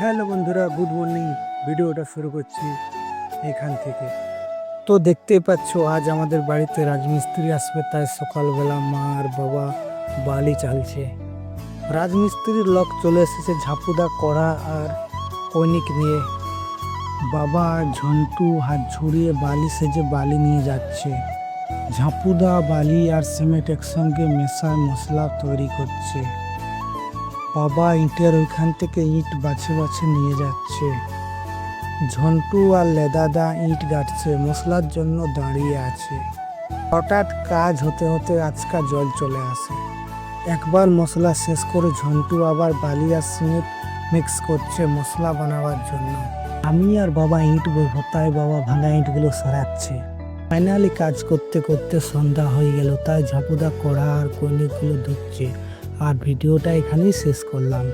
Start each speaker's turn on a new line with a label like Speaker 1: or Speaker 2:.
Speaker 1: Hello বন্ধুরা, good morning. ভিডিওটা শুরু করছি এখান থেকে। তো দেখতেই পাচ্ছ, আজ আমাদের বাড়িতে রাজমিস্ত্রি আসবে, তাই সকালবেলা মা আর বাবা বালি চালছে। রাজমিস্ত্রির লোক চলে এসেছে, ঝাপুদা কড়া আর কৈনিক নিয়ে। বাবা ঝন্টু হাত ঝুড়িয়ে বালি সেজে বালি নিয়ে যাচ্ছে। ঝাপুদা, বালি আর সিমেন্ট একসঙ্গে মেশায় মশলা তৈরি করছে। বাবা ইটের ওইখান থেকে ইট বাছে বাছে নিয়ে যাচ্ছে। ঝন্টু আর লেদাদা ইট গাঁটছে, মশলার জন্য দাঁড়িয়ে আছে। হঠাৎ কাজ হতে হতে আজকা জল চলে আসে। একবার মশলা শেষ করে ঝন্টু আবার বালি আর সিমেন্ট মিক্স করছে মশলা বানাবার জন্য। আমি আর বাবা ইট ভোতায় বাবা ভাঙা ইটগুলো সরাচ্ছে। ফাইনালি কাজ করতে করতে সন্ধ্যা হয়ে গেল, তাই ঝাপুদা কড়া আর কৈনিকগুলো ধুচ্ছে। আর ভিডিওটা এখানেই শেষ করলাম।